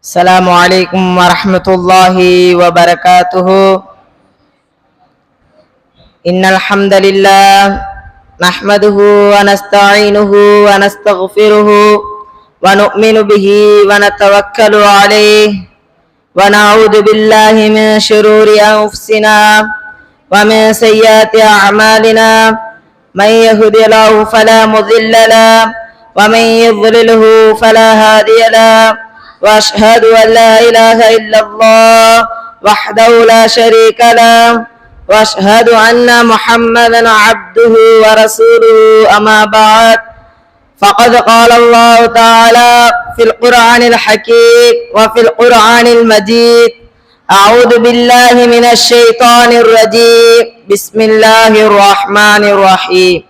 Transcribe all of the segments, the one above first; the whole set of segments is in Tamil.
السلام عليكم ورحمة الله وبركاته. إن الحمد لله نحمده ونستعينه ونستغفره ونؤمن به ونتوكل عليه ونعوذ بالله من شرور أنفسنا ومن سيئات أعمالنا. من يهد له فلا مضل له ومن يضلله فلا هادي له. وأشهد أن لا إله إلا الله وحده لا شريك له وأشهد أن محمدا عبده ورسوله أما بعد فقد قال الله تعالى في القرآن الحكيم وفي القرآن المجيد أعوذ بالله من الشيطان الرجيم بسم الله الرحمن الرحيم.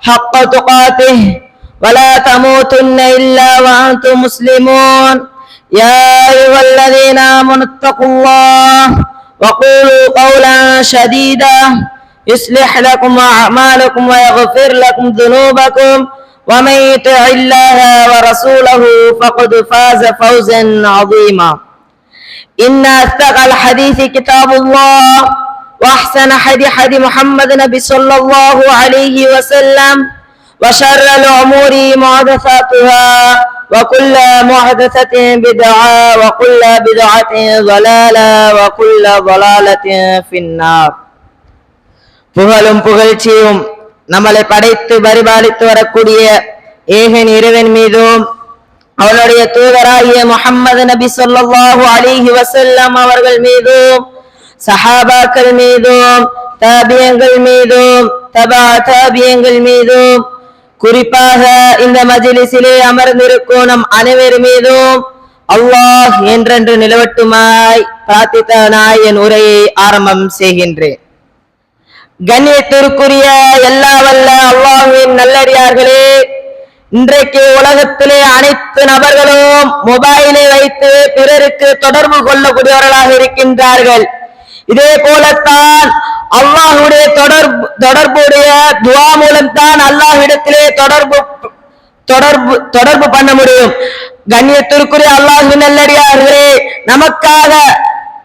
حق تقاته ولا تموتن إلا وأنتم مسلمون. يا أيها الذين آمنوا اتقوا الله وقولوا قولا شديدا. يصلح لكم أعمالكم ويغفر لكم ذنوبكم. ومن يطع الله ورسوله فقد فاز فوزا عظيما. إن أصدق الحديث كتاب الله. وأحسن حدي حدي محمد نبي صلى الله عليه وسلم وشر الأمور محدثاتها وكل محدثة بدعة وكل بدعة ضلالة وكل ضلالة في النار புகழும் புகழ்ச்சியும் நம்மளை படைத்து பரிபாலித்து வரக்கூடிய ஏகன் இறைவன் மீதும் அவனுடைய தூதராகிய முஹம்மது நபி ஸல்லல்லாஹு அலைஹி வஸல்லம் அவர்கள் மீதும் சஹாபாக்கள் மீதும் தாபியங்கள் மீதும் தபா தாபியங்கள் மீதும் குறிப்பாக இந்த மஜிலிசிலே அமர்ந்திருக்கும் நம் அனைவர் மீதும் அல்லாஹ் என்றென்று நிலவட்டுமாய் பிரார்த்தித்தனாய் என் உரையை ஆரம்பம் செய்கின்றேன் கண்ணியத்திற்குரிய எல்லா வல்ல அல்லாஹின் நல்லடியார்களே இன்றைக்கு உலகத்திலே அனைத்து நபர்களும் மொபைலை வைத்து பிறருக்கு தொடர்பு கொள்ளக்கூடியவர்களாக இருக்கின்றார்கள் இதே போலத்தான் அல்லாஹுடைய தொடர்பு தொடர்புடைய துவா மூலம் தான் அல்லாஹ்விடத்திலே தொடர்பு தொடர்பு தொடர்பு பண்ண முடியும். கண்ணியத்திற்குரிய அல்லாஹின் நல்லடியார்களே நமக்காக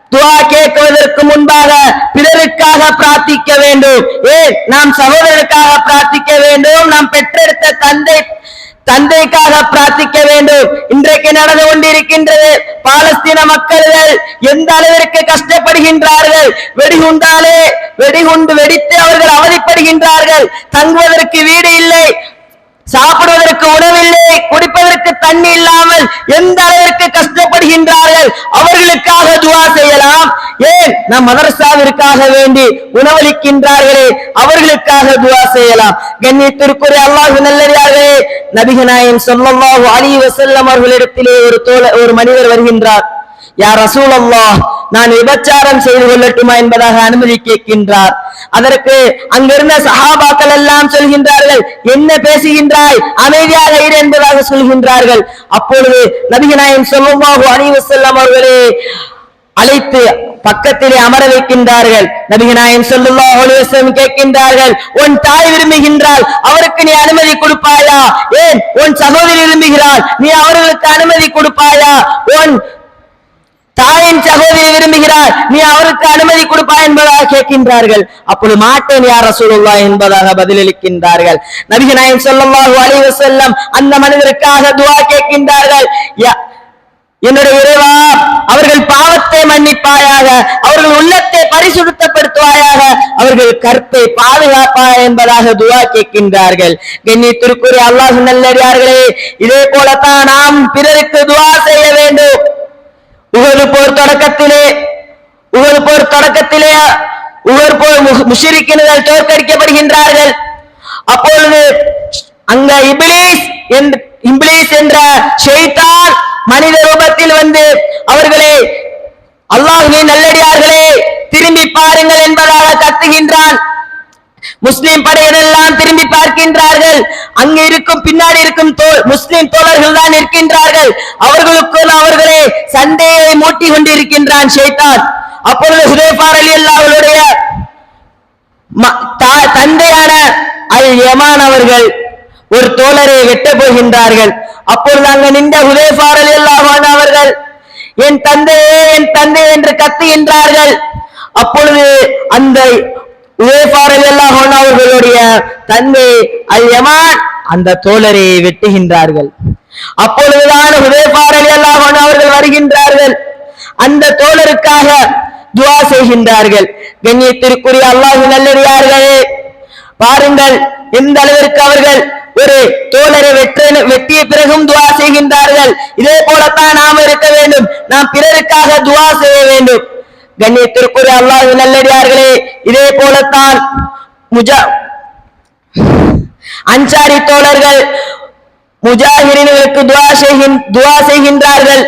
துவா கேட்குவதற்கு முன்பாக பிறருக்காக பிரார்த்திக்க வேண்டும். ஏன்? நாம் சகோதரருக்காக பிரார்த்திக்க வேண்டும். நாம் பெற்றெடுத்த தந்தை தந்தைக்காக பிரார்த்திக்க வேண்டும். இன்றைக்கு நடந்து கொண்டிருக்கின்றது பாலஸ்தீன மக்கள்கள் எந்த அளவிற்கு கஷ்டப்படுகின்றார்கள்? வெடிகுண்டாலே வெடிகுண்டு வெடித்து அவர்கள் அவதிப்படுகின்றார்கள். தங்குவதற்கு வீடு இல்லை. சாப்பிடுவதற்கு உணவில்லை. குடிப்பதற்கு தண்ணி இல்லாமல் எந்த அளவிற்கு கஷ்டப்படுகின்றார்கள்? அவர்களுக்காக துவா செய்யலாம். ஏன்? நம் மதரசாவிற்காக வேண்டி உணவளிக்கின்றார்களே அவர்களுக்காக துவா செய்யலாம். கண்ணியத்திற்குரிய அல்லாஹ் நல்லே நபிகநாயன் ஸல்லல்லாஹு அலி வசல்லம் அவர்களிடத்திலே ஒரு தோழ ஒரு மனிதர் வருகின்றார். யார் ரசூல் அல்லாஹ் நான் விபச்சாரம் செய்து கொள்ளட்டுமா என்பதாக அனுமதி கேட்கின்றார். அதற்கு அங்கிருந்த சகாபாக்கள் எல்லாம் சொல்கின்றார்கள் என்ன பேசுகின்றாய்? அமைதியாக இரு என்பதாக சொல்கின்றார்கள். அப்பொழுது நபிகநாயகம் ஸல்லல்லாஹு அலைஹி வஸல்லம் அவர்களே அழைத்து பக்கத்திலே அமர வைக்கின்றார்கள். நபிகநாயகம் சொல்லுமா அலைஹி கேட்கின்றார்கள் உன் தாய் விரும்புகின்றால் அவருக்கு நீ அனுமதி கொடுப்பாயா? ஏன்? உன் சகோதரி விரும்புகிறாள் நீ அவர்களுக்கு அனுமதி கொடுப்பாயா? உன் தாயின் சகோதரி விரும்புகிறார். நீ அவருக்கு அனுமதி கொடுப்பா என்பதாக கேட்கின்றார்கள். அப்பொழுது மாட்டேன் யார் ரசூலுல்லா என்பதாக பதிலளிக்கின்றார்கள். நபிகள் நாயகம் ஸல்லல்லாஹு அலைஹி செல்லம் அந்த மனிதருக்காக துவா கேட்கின்றார்கள். யா- என்னுடைய இறைவா அவர்கள் பாவத்தை மன்னிப்பாயாக அவர்கள் உள்ளத்தை பரிசுத்தப்படுத்துவாயாக அவர்கள் கற்பை பாதுகாப்பா என்பதாக துவா கேட்கின்றார்கள். கண்ணியத்திற்குரிய அல்லாஹ் நல்லடியார்களே இதே போலத்தான் நாம் பிறருக்கு துவா செய்ய வேண்டும். உகது போர் தொடக்கத்திலே உகது போர் தொடக்கத்திலே உகர் போர் முஷிரிக்கினர்கள் தோற்கடிக்கப்படுகின்றார்கள். அப்பொழுது அங்க இபிலிஸ் என்று இபிலிஸ் என்ற ஷைத்தான் மனித ரூபத்தில் வந்து அவர்களை அல்லாஹ்வின் நல்லடியார்களே திரும்பி பாருங்கள் என்பதாக கத்துகின்றான். முஸ்லிம் படையினெல்லாம் திரும்பி பார்க்கின்றார்கள். அங்கு இருக்கும் பின்னாடி இருக்கும் முஸ்லிம் தோழர்கள் தான் இருக்கின்றார்கள் அவர்களுக்குள் அவர்களே சண்டையை மூட்டி கொண்டிருக்கின்றான் ஷைத்தான். அப்பொழுது ஹுதேபார் அலி அல்லாவுடைய தந்தையான அல் யமான் அவர்கள் ஒரு தோழரை வெட்ட போகின்றார்கள். அப்பொழுது அங்க நின்ற ஹுதேபார் அலி அவர்கள் என் தந்தையே என் தந்தை என்று கத்துகின்றார்கள் அப்பொழுது அந்த உவேஃபார் அலி அவர்களுடைய தந்தை அல் யமான் அந்த தோழரை வெட்டுகின்றார்கள். அப்பொழுதுதான் ஹுதைஃபார் அலி அவர்கள் வருகின்றார்கள். அந்த தோழருக்காக துவா செய்கின்றார்கள். கண்ணியத்திற்குரிய அல்லாஹ் நல்லடியார்களே பாருங்கள் எந்த அளவிற்கு அவர்கள் ஒரு தோழரை வெற்ற வெட்டிய பிறகும் துவா செய்கின்றார்கள். இதே போலத்தான் நாம் இருக்க வேண்டும். நாம் பிறருக்காக துவா செய்ய வேண்டும். கண்ணியத்திற்குரிய அல்லாஹ் நல்லடியார்களே இதே போலத்தான் முஜா அன்சாரி தோழர்கள் முஜாஹிரின்களுக்கு துவா செய்கின் துவா செய்கின்றார்கள்.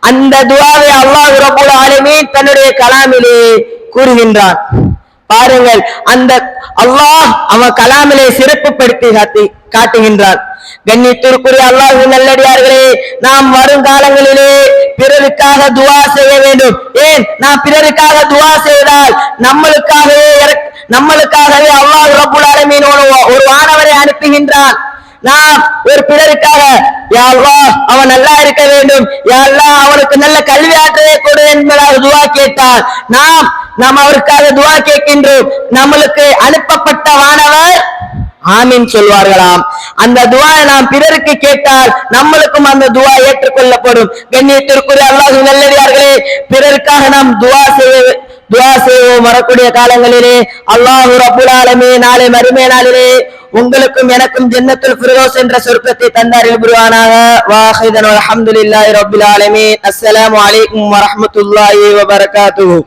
அந்த துவாவை அல்லாஹ் ரபுல் ஆலமே தன்னுடைய கலாமிலே கூறுகின்றான். பாருங்கள் அந்த அல்லாஹ் அவன் கலாமிலே சிறப்புப்படுத்தி காட்டி காட்டுகின்றான். கண்ணியத்திற்குரிய அல்லாஹ் நல்லடியார்களே நாம் வருங்காலங்களிலே பிறருக்காக துவா செய்ய வேண்டும். ஏன்? நாம் பிறருக்காக துவா செய்தால் நம்மளுக்காகவே இறக்- நம்மளுக்காகவே அல்லாஹ் ரபுல் ஆலமீன் ஒரு வானவரை அனுப்புகின்றான். நாம் ஒரு பிறருக்காக யாழ்வா அவன் நல்லா இருக்க வேண்டும். யா அவனுக்கு நல்ல கல்வி ஆற்றலை கொடு என்பதாக துவா கேட்டால் நாம் நாம் அவருக்காக துவா கேட்கின்றோம். நம்மளுக்கு அனுப்பப்பட்ட வானவர் ஆமீன் சொல்வார்களாம். அந்த துவாயை நாம் பிறருக்கு கேட்டால் நம்மளுக்கும் அந்த துவா ஏற்றுக்கொள்ளப்படும். கண்ணியத்திற்குரிய அல்லாஹ் நல்லடியார்களே பிறருக்காக நாம் துவா செய்ய துவா செய்வோம். வரக்கூடிய காலங்களிலே அல்லாஹு ரப்புல் நாளை மறுமை நாளிலே உங்களுக்கும் எனக்கும் ஜன்னத்துல் ஃபிர்தௌஸ் என்ற சொர்க்கத்தை தந்தாரில் புரிவானாக வாஹிதன் அல்ஹம்துலில்லாஹி ரப்பில் ஆலமீன் அஸ்ஸலாமு அலைக்கும் வரஹ்மத்துல்லாஹி வபரகாத்துஹு